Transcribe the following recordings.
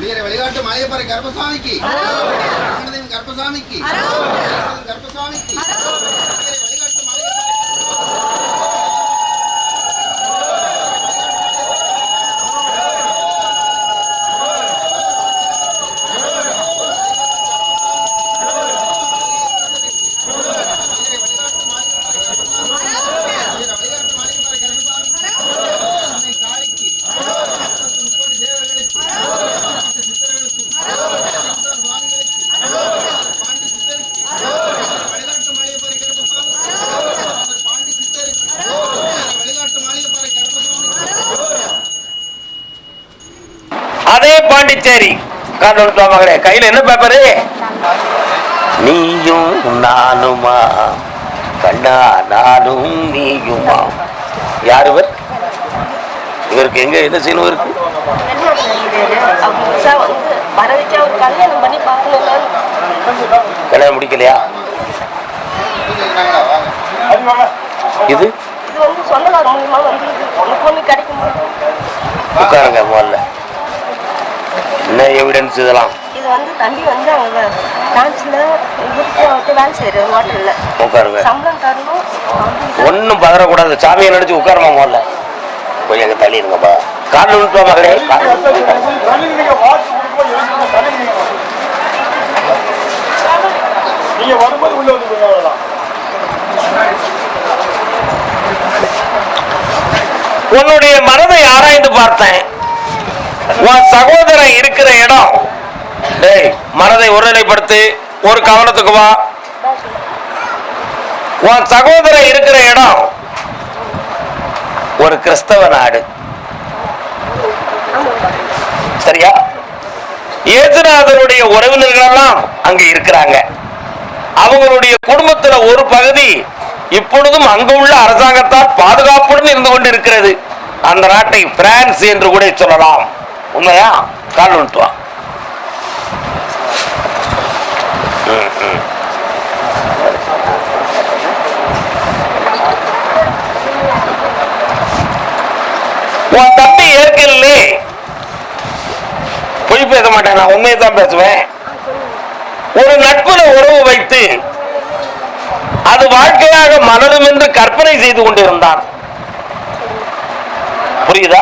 మీరు వెలిగాటు మాయపరి గర్భస్వామికి. గర్భస్వామికి. గర్భస్వామికి. பாண்டிச்சேரி மகளே கையில என்ன பேப்பரு நீயும் நானுமா? கண்ணா நானும் நீயுமா? யார் இவர்? இவருக்கு எங்க எந்த சீனும் இருக்கு? கல்யாணம் முடிக்கலையா? இது? இது வந்து சொந்தக்கார மூலியமா வந்து பொண்ணு பொண்ணு கிடைக்கும் உட்காருங்க முதல்ல என்ன எவிடன்ஸ் இதெல்லாம்? இது வந்து தம்பி வந்து அவங்க டான்ஸ்ல இவருக்கு வந்து வேலை செய்யறாரு ஹோட்டல்ல உட்காருங்க. சம்பளம் தரணும். ஒன்றும் பதறக்கூடாது. சாமியை நினைச்சு உட்காருமா முதல்ல? கொஞ்சம் எங்க தள்ளி இருங்கப்பா கால் விழுப்பா மகளே வரும்போது உள்ள வந்து. உன்னுடைய மனதை ஆராய்ந்து பார்த்தேன். உன் சகோதரன் இருக்கிற இடம். டேய் மனதை ஒருநிலைப்படுத்தி ஒரு கவனத்துக்கு வா. உன் சகோதரன் இருக்கிற இடம் ஒரு கிறிஸ்தவ நாடு. சரியா? ஏசுநாதனுடைய உறவினர்கள் எல்லாம் அங்க இருக்கிறாங்க. அவங்களுடைய குடும்பத்துல ஒரு பகுதி இப்பொழுதும் அங்கு உள்ள அரசாங்கத்தால் பாதுகாப்புடன் இருந்து கொண்டிருக்கிறது. அந்த நாட்டை பிரான்ஸ் என்று கூட சொல்லலாம். உண்மையா? கால் விட்டு உன் தம்பி ஏற்கனவே பொய் பேச மாட்டேன். நான் உண்மையை தான் பேசுவேன். ஒரு நட்புல உறவு வைத்து அது வாழ்க்கையாக மலரும் என்று கற்பனை செய்து கொண்டிருந்தான் புரியுதா?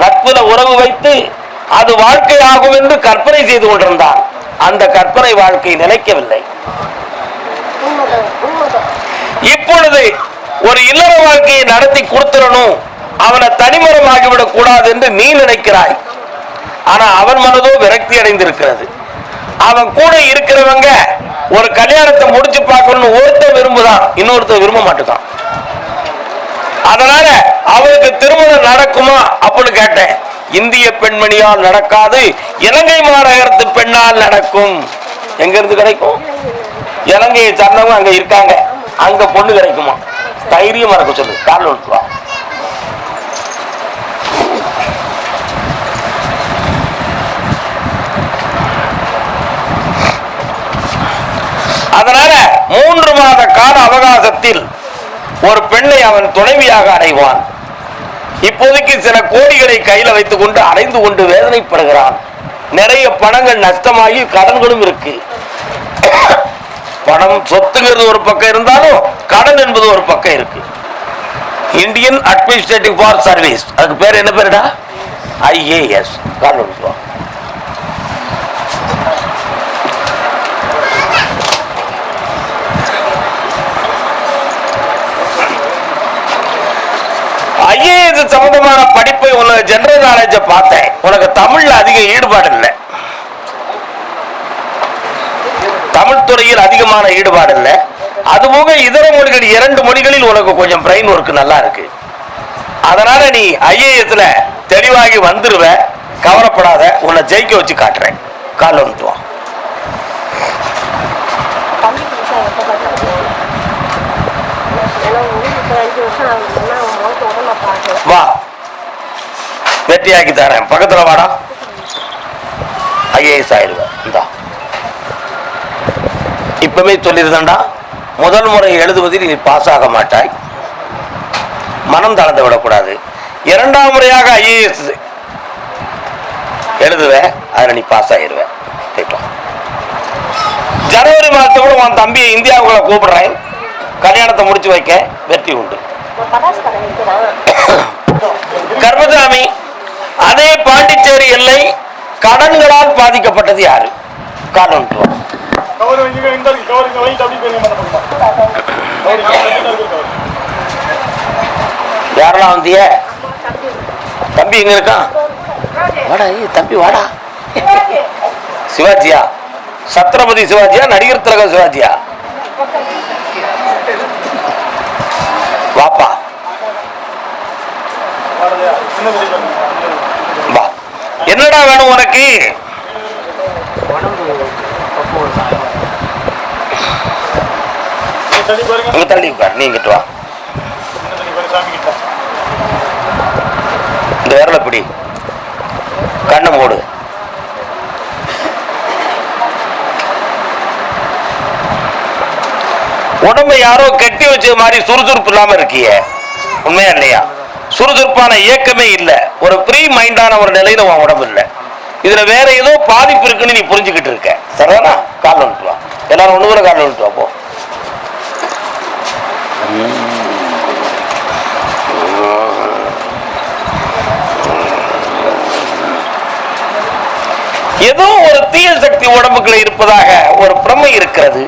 நட்புல உறவு வைத்து அது வாழ்க்கையாகும் என்று கற்பனை செய்து கொண்டிருந்தான். அந்த கற்பனை வாழ்க்கை நிலைக்கவில்லை. இப்பொழுது ஒரு இல்லற வாழ்க்கையை நடத்தி கொடுத்துடணும். அவனை தனிமரமாகிவிடக் கூடாது என்று நீ நினைக்கிறாய். ஆனா அவன் மனதோ விரக்தி அடைந்திருக்கிறது. அவன் கூட இருக்கிறவங்க ஒரு கல்யாணத்தை முடிச்சு பார்க்கணும்னு ஒருத்தர் விரும்புதான் இன்னொருத்தர் விரும்ப மாட்டுதான். அதனால அவனுக்கு திருமணம் நடக்குமா அப்படின்னு கேட்டேன். இந்திய பெண்மணியால் நடக்காது இலங்கை மாநகரத்து பெண்ணால் நடக்கும். எங்க இருந்து கிடைக்கும்? இலங்கையை சார்ந்தவங்க அங்க இருக்காங்க. அங்க பொண்ணு கிடைக்குமா? தைரியம் இருக்க சொல்லு. கால் விட்டுவா அதனால மூன்று மாத கால அவகாசத்தில் ஒரு பெண்ணை அவன் துணைவியாக அடைவான். இப்போதைக்கு சில கோடிகளை கையில வைத்துக் கொண்டு அடைந்து கொண்டு வேதனைப்படுகிறான். நிறைய பணங்கள் நஷ்டமாகி கடன்களும் இருக்கு. பணம் சொத்துங்கிறது ஒரு பக்கம் இருந்தாலும் கடன் என்பது ஒரு பக்கம் இருக்கு. இந்தியன் அட்மினிஸ்ட்ரேட்டிவ் ஃபார் சர்வீஸ் அதுக்கு பேர் என்ன பேருடா? ஐஏஎஸ் கால் ஐஏஎஸ் சம்பந்தமான படிப்பை உனக்கு ஜெனரல் நாலேஜ பார்த்தேன். உனக்கு தமிழ்ல அதிக ஈடுபாடு இல்லை. தமிழ் துறையில் அதிகமான ஈடுபாடு இல்லை. அதுபோக இதர மொழிகள் இரண்டு மொழிகளில் உனக்கு கொஞ்சம் பிரெயின் ஒர்க் நல்லா இருக்கு. அதனால நீ ஐஏஎஸ்ல தெளிவாகி வந்துருவ. கவலைப்படாத. உன்னை ஜெயிக்க வச்சு காட்டுறேன். கால் வந்துட்டு அஞ்சு வருஷம் ஆகுதுன்னா அவன் முகத்தை கூட நான் பார்க்கல வா. வெற்றியாக்கி தரேன். பக்கத்துல வாடா. ஐஏஎஸ் ஆயிடுவேன் இந்தா. இப்பவே சொல்லியிருந்தேன்டா முதல் முறை எழுதுவதில் நீ பாஸ் ஆக மாட்டாய். மனம் தளர்ந்து விடக்கூடாது. இரண்டாம் முறையாக ஐஏஎஸ் எழுதுவேன் அதில் நீ பாஸ் ஆயிடுவேன் ஜனவரி மாதத்தோட உன் தம்பியை இந்தியாவுக்குள்ள கூப்பிடுறேன். கல்யாணத்தை முடிச்சு வைக்க வெற்றி உண்டு. கர்மசாமி அதே பாண்டிச்சேரி எல்லை கடன்களால் பாதிக்கப்பட்டது யாரு? காரணம் யாரெல்லாம் வந்திய தம்பி எங்க இருக்கான்? வாடா தம்பி வாடா. சிவாஜியா? சத்ரபதி சிவாஜியா? நடிகர் திலக சிவாஜியா? வாப்பா வாடலையா சின்ன வெளியே வா என்னடா வேணும் உனக்கு? தண்ணி தள்ளி உட்கார் நீ வா. இந்த விரல பிடி. கண்ணை மூடு. உடம்பை யாரோ கட்டி வச்ச மாதிரி சுறுசுறுப்பு இல்லாம இருக்கியே. உண்மையா இல்லையா? சுறுசுறுப்பான இயக்கமே இல்லை. ஒரு ஃப்ரீ மைண்டான ஒரு நிலையில உன் உடம்பு இல்லை. இதுல வேற ஏதோ பாதிப்பு இருக்குன்னு நீ புரிஞ்சுக்கிட்டு இருக்க. சரிதானா? கால் வந்துட்டு வா எல்லாரும் ஒண்ணு கூட கால் வந்துட்டு வா போ. ஏதோ ஒரு தீய சக்தி உடம்புக்குள்ள இருப்பதாக ஒரு பிரமை இருக்கிறது.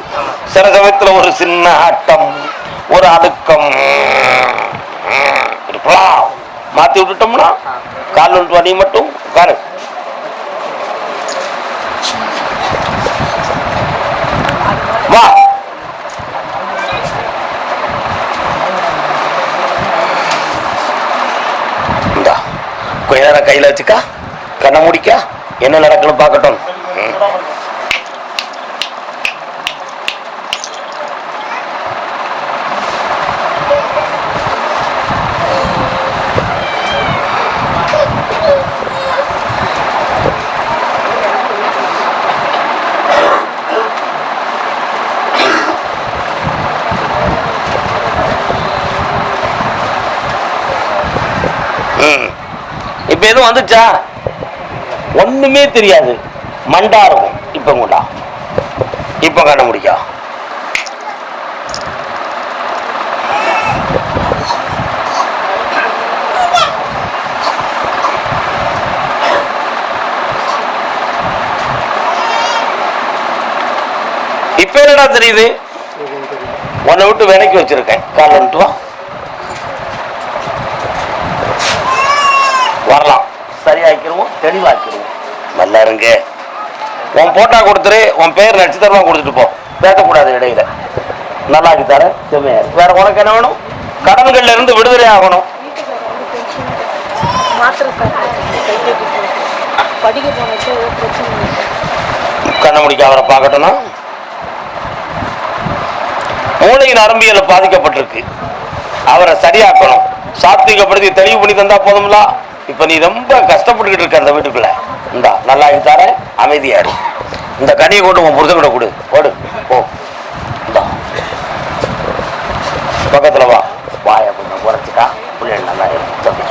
சில சமயத்துல ஒரு சின்ன ஆட்டம் ஒரு அழுக்கம். மாத்தி விட்டுட்டோம்னா கால் ஒன்று வலி மட்டும் உட்காரு. வா. கொஞ்ச நேரம் கையில வச்சுக்கா கண்ணை முடிக்கா என்ன நடக்குன்னு பார்க்கட்டும். இப்ப எதுவும் வந்துச்சா? ஒண்ணுமே தெரியாது. மண்டா இருக்கும். இப்ப கொண்டா. இப்ப கண்ண முடிக்கா இப்ப என்னடா தெரியுது? உன்னை விட்டு விலைக்கு வச்சிருக்கேன். கால் வந்துட்டு வா. வரலாம். சரியாக்கிடுவோம் தெளிவாக்கிடுவோம். நல்லா இருங்க உன் போட்டா கொடுத்துரு உன் பேர் நட்சத்திரமா கொடுத்துட்டு போ. பேசக்கூடாது இடையில. நல்லா தரேன் செம்மையா. வேற உனக்கு என்ன வேணும்? கடன்கள்ல இருந்து விடுதலை ஆகணும். கண்ண முடிக்க அவரை பார்க்கட்டும்னா? மூளை நரம்பியல பாதிக்கப்பட்டிருக்கு. அவரை சரியாக்கணும். சாத்விகப்படுத்தி தெளிவு பண்ணி தந்தா போதும்ல? இப்போ நீ ரொம்ப கஷ்டப்பட்டுக்கிட்டு இருக்க அந்த வீட்டுக்குள்ள. இந்தா நல்லா தார அமைதியா இரு. இந்த கனியை கொண்டு உன் புருஷன் கூட கொடு. ஓடு போ. இந்தா. பக்கத்தில் வா. வாய கொஞ்சம் குறைச்சிட்டா பிள்ளைகள் நல்லா இருக்கும் தம்பி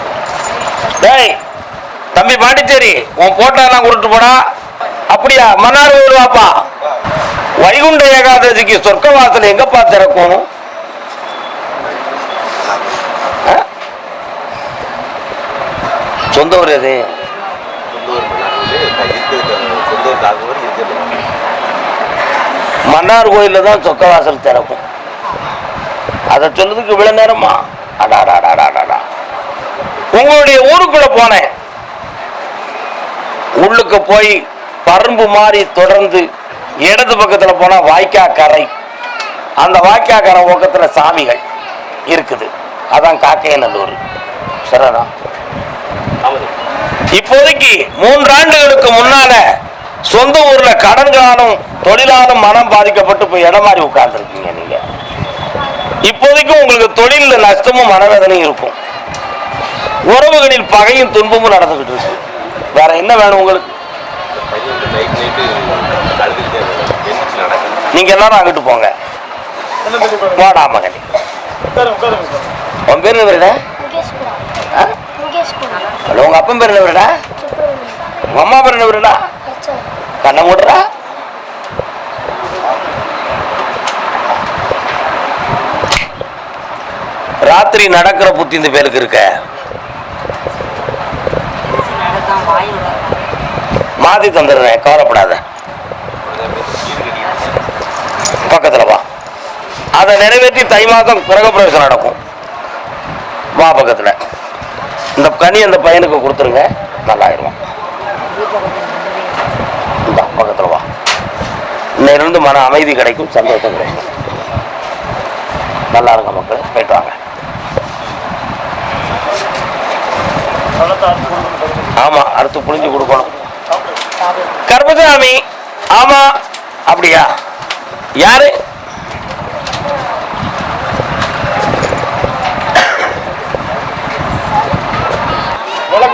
டேய் தம்பி பாண்டிச்சேரி உன் போட்டோ எல்லாம் கொடுத்து அப்படியா? மன்னார் வருவாப்பா வைகுண்ட ஏகாதசிக்கு சொர்க்க வாசல் எங்கப்பா திறக்கும்? சொந்த ஊர் எது மன்னார் கோயில்ல தான் சொக்கவாசல் திறக்கும். அதை சொல்றதுக்கு இவ்வளோ நேரமா? அடாடாடாடாடா உங்களுடைய ஊருக்குள்ள போனேன். உள்ளுக்கு போய் பரும்பு மாதிரி தொடர்ந்து இடது பக்கத்தில் போனால் வாய்க்கா கரை அந்த வாய்க்கா கரை பக்கத்துல சாமிகள் இருக்குது. அதான் காக்கையநல்லூர். சரிதான் இப்போதைக்கு மூன்றாண்டுகளுக்கு முன்னால சொந்த ஊர்ல கடன்களாலும் தொழிலாலும் மனம் பாதிக்கப்பட்டு போய் இடம் மாறி உட்கார்ந்துருக்கீங்க நீங்க. இப்போதைக்கு உங்களுக்கு தொழில நஷ்டமும் மனவேதனையும் இருக்கும். உறவுகளில் பகையும் துன்பமும் நடந்துகிட்டு இருக்கு. வேற என்ன வேணும் உங்களுக்கு? நீங்க எல்லாரும் அங்கிட்டு போங்க. வாடா மகனே. உன் பேர் என்ன ஹலோ, உங்க அப்பன் பேர் என்ன உங்க அம்மா பேர் என்ன கண்ணை மூடுறா? ராத்திரி நடக்கிற புத்தி இந்த பேருக்கு இருக்க? மாத்தி தந்துடுறேன் கவலைப்படாத. பக்கத்தில் வா. அதை நிறைவேற்றி தை மாதம் கிரகப்பிரவேசம் நடக்கும். வா பக்கத்தில். இந்த கனி அந்த பையனுக்கு கொடுத்துருங்க. நல்லாயிருவான் இந்த பக்கத்துல வா. இன்னிலிருந்து மன அமைதி கிடைக்கும் சந்தோஷம் கிடைக்கும். நல்லா இருங்க மக்கள் போயிட்டு வாங்க. ஆமா அடுத்து புளிஞ்சு கொடுக்கணும். கர்மசாமி ஆமா அப்படியா? யாரு?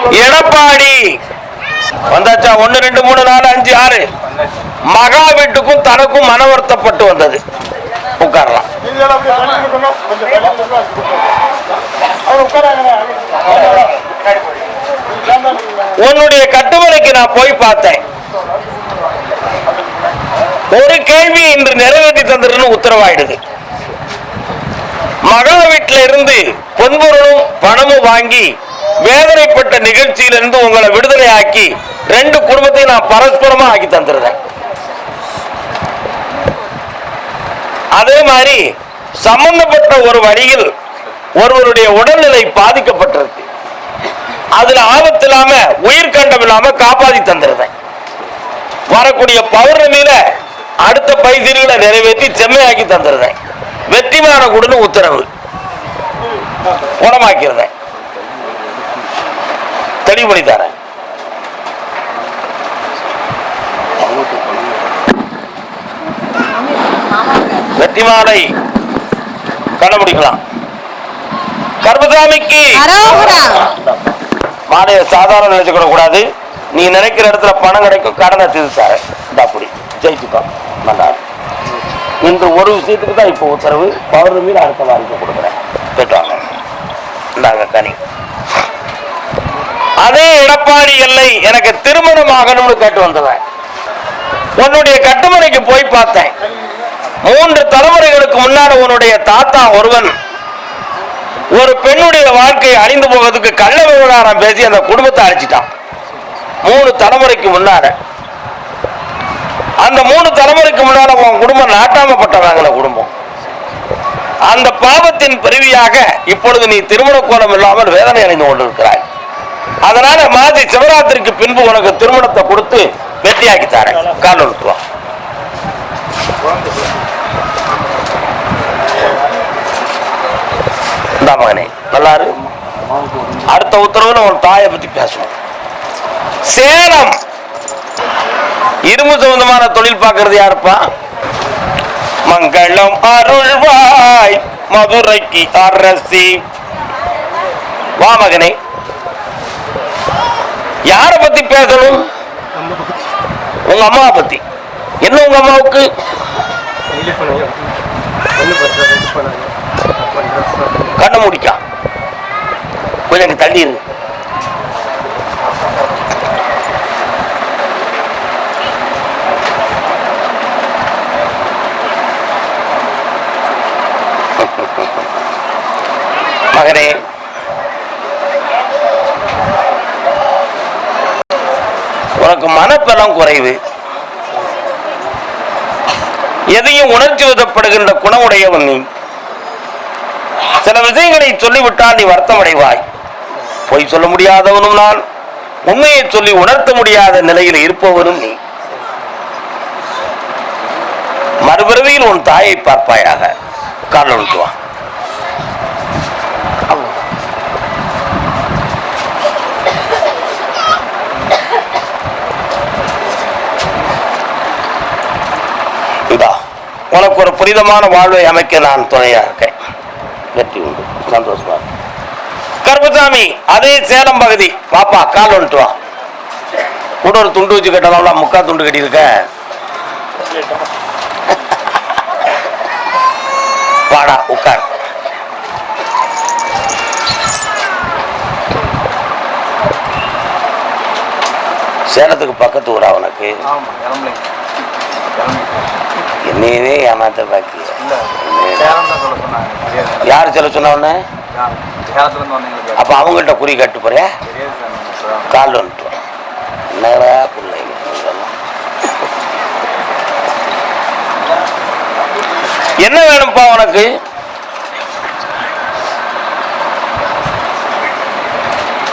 எடப்பாடி. வந்தாச்சா? ஒன்னு ரெண்டு மூணு நாலு அஞ்சு ஆறு. மகா வீட்டுக்கும் தனக்கும் மன வருத்தப்பட்டு வந்தது. உட்காரலாம். உன்னுடைய கட்டுமனைக்கு நான் போய் பார்த்தேன். ஒரு கேள்வி இன்று நிறைவேற்றி தந்துருன்னு உத்தரவாயிடுது. மகா வீட்டில இருந்து பொன்பொருளும் பணமும் வாங்கி வேதனைப்பட்ட நிகழ்ச்சியிலிருந்து உங்களை விடுதலை ஆக்கி ரெண்டு குடும்பத்தையும் நான் பரஸ்பரமா ஆக்கி தந்துடுறேன். அதே மாதிரி சம்பந்தப்பட்ட ஒரு வழியில் ஒருவருடைய உடல்நிலை பாதிக்கப்பட்டிருக்கு. அதுல ஆபத்து இல்லாம உயிர் கண்டம் இல்லாம காப்பாத்தி தந்துருந்தேன் வரக்கூடிய பௌர்ணமியில அடுத்த பைசீர்களை நிறைவேற்றி செம்மையாக்கி தந்துருந்தேன் வெற்றிமான குடுன்னு உத்தரவு. குணமாக்கியிருந்தேன் தெளிவு பண்ணி தரேன். வெற்றிமாலை கண்டுபிடிக்கலாம் கர்மசாமிக்கு மாலையை சாதாரண நினைச்சுக்கிட கூடாது. நீ நினைக்கிற இடத்துல பணம் கிடைக்கும் கடனை தீர்த்தாரு இந்த அப்படி. ஜெயிச்சுக்கோ. நல்லா. இந்த ஒரு விஷயத்துக்கு தான் இப்போ உத்தரவு. பௌர்ணமியில் அடுத்த வாரிக்கு கொடுக்குறேன். கேட்டுவாங்க இந்தாங்க கனி. அதே எடப்பாடி எல்லை எனக்கு திருமணம் ஆகணும்னு கேட்டு வந்தவன். உன்னுடைய கட்டுமனைக்கு போய் பார்த்தேன். மூன்று தலைமுறைகளுக்கு முன்னாடி உன்னுடைய தாத்தா ஒருவன் ஒரு பெண்ணுடைய வாழ்க்கை அழிந்து போவதற்கு கள்ள விவகாரம் பேசி அந்த குடும்பத்தை அழிச்சிட்டான். மூணு தலைமுறைக்கு முன்னால. அந்த மூணு தலைமுறைக்கு முன்னால உன் குடும்பம் நாட்டாமப்பட்டவங்கள குடும்பம். அந்த பாவத்தின் பிரிவியாக இப்பொழுது நீ திருமண கோலம் இல்லாமல் வேதனை அணிந்து கொண்டிருக்கிறாய். அதனால மாதி சிவராத்திரிக்கு பின்பு உனக்கு திருமணத்தை கொடுத்து வெற்றியாக்கி தரேன். கால் வா மகனே நல்லா அடுத்த உத்தரவுல உன் தாயை பத்தி பேசுவோம். சேலம். இரும்பு சம்பந்தமான தொழில் பார்க்கறது யாருப்பா? மங்களம் அருள்வாய் மதுரைக்கு அரசி. வா மகனே. யார பத்தி பேசணும்? உங்க அம்மாவை பத்தி. என்ன உங்க அம்மாவுக்கு? கண்ணை முடிக்கா. கொஞ்சம் எனக்கு தள்ளி இரு. மகனே உனக்கு மனப்பலம் குறைவு. எதையும் உணர்ச்சி விதப்படுகின்ற குணமுடையவன் நீ. சில விஷயங்களை சொல்லிவிட்டால் நீ வருத்தம் அடைவாய் பொய் சொல்ல முடியாதவனும் நான். உண்மையை சொல்லி உணர்த்த முடியாத நிலையில் இருப்பவனும் நீ. மறுபிறவியில் உன் தாயை பார்ப்பாயாக. கால் இதா உனக்கு ஒரு புனிதமான வாழ்வை அமைக்க நான் துணையா இருக்கேன். வெற்றி உண்டு. சந்தோஷமா கருப்புசாமி அதே சேலம் பகுதி. பாப்பா கால் வந்துட்டு வா. கூட ஒரு துண்டு வச்சு கட்டலாம்ல முக்கா துண்டு கட்டியிருக்க. வாடா உட்கார். சேலத்துக்கு பக்கத்து ஊரா உனக்கு? என்னையவே ஏமாத்த பாக்கிய யார் சொல்ல சொன்ன உடனே அப்போ அவங்கள்ட்ட குறி கட்டு போறியா? கால் வந்துட்டு வா. என்னடா பிள்ளைங்க. என்ன வேணும்ப்பா உனக்கு?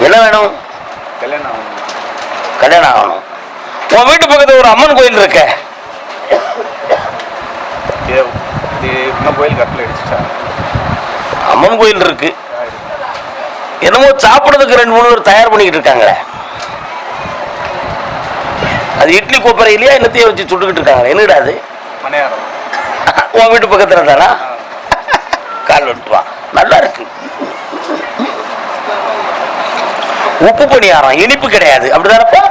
என்ன வேணும்? கல்யாணம் கல்யாணம் ஆகணும். உன் வீட்டு பக்கத்துல ஒரு அம்மன் கோயில் இருக்க. இது இது இன்னும் கோயில் கட்டில் அடிச்சுட்டாங்க அம்மன் கோயில் இருக்கு. என்னமோ சாப்பிடுறதுக்கு ரெண்டு மூணு பேர் தயார் பண்ணிக்கிட்டு இருக்காங்களே. அது இட்லி கொப்பரை இல்லையா என்னத்தையும் வச்சு சுட்டுக்கிட்டு இருக்காங்க என்னடா அது? உன் வீட்டு பக்கத்துல தானா? கால் வந்துட்டு வா நல்லா இருக்கு. உப்பு பணியாரம் இனிப்பு கிடையாது. அப்படிதானப்பா?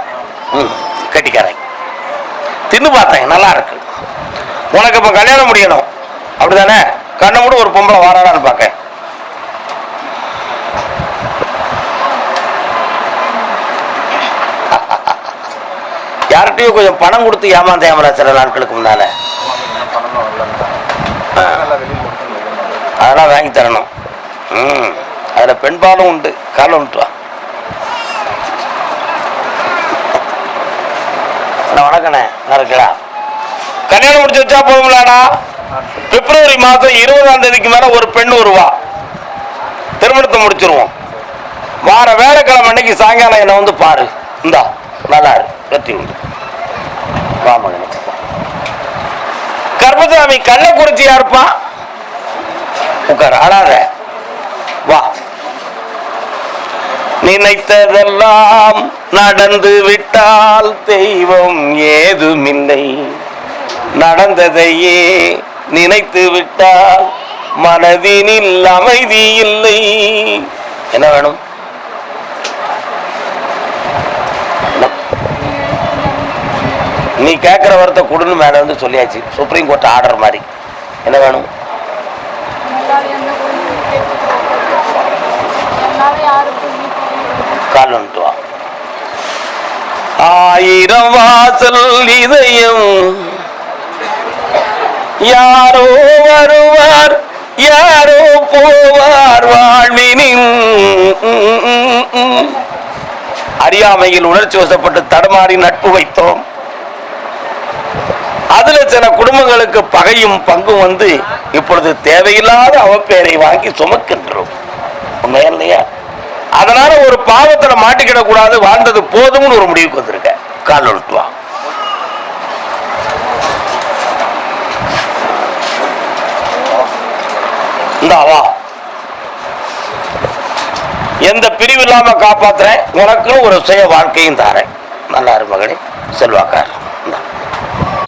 ம் கட்டிக்காரன் தின்னு பார்த்தேன் நல்லா இருக்கு. உனக்கு இப்போ கல்யாணம் முடியணும். அப்படிதானே கண்ணை மூட ஒரு பொம்பளை வாராடான்னு பார்க்க. யார்கிட்டயும் கொஞ்சம் பணம் கொடுத்து ஏமாந்த ஏமாற சில நாட்களுக்கு முன்னால. அதெல்லாம் வாங்கி தரணும். ம். அதில் பெண்பாலும் உண்டு காலம் உண்டு வா வணக்கண்ணே. நல்லா கல்யாணம் முடிச்சு வச்சா போதும்லாடா பிப்ரவரி மாதம் இருபதாம் தேதிக்கு மேல ஒரு பெண் வருவா. திருமணத்தை முடிச்சிருவோம். வார வேலைக்கிழமை அன்னைக்கு சாயங்காலம் என்னை வந்து பாரு. இந்தா நல்லா இருக்கு உண்டு வா கர்மசாமி கள்ளக்குறிச்சியா இருப்பான் உட்கார் அழாத வா நினைத்ததெல்லாம் நடந்து விட்டால் தெய்வம் ஏதுமில்லை. நடந்ததையே நினைத்து விட்டால் மனதினில் அமைதி இல்லை என்ன வேணும்? நீ கேட்குற வரத்தை கொடுன்னு மேடம் வந்து சொல்லியாச்சு. சுப்ரீம் கோர்ட் ஆர்டர் மாதிரி. என்ன வேணும்? கால் ஆயிரம் வாசல் இதயம். யாரோ வருவார் யாரோ போவார் வாழ்வினின் அறியாமையில் உணர்ச்சி வசப்பட்டு தடுமாறி நட்பு வைத்தோம். அதுல சில குடும்பங்களுக்கு பகையும் பங்கும் வந்து இப்பொழுது தேவையில்லாத அவப்பேரை வாங்கி சுமக்கின்றோம். உண்மையா இல்லையா? அதனால ஒரு பாவத்துல மாட்டிக்கிட கூடாது வாழ்ந்தது போதும்னு ஒரு முடிவுக்கு வந்திருக்க. கால் ஒழுட்டு வா வா. எந்த பிரிவு இல்லாம காப்பாத்துறேன்? உனக்குன்னு ஒரு சுய வாழ்க்கையும் தாரேன். நல்லா மகளே மகனே செல்வாக்கார்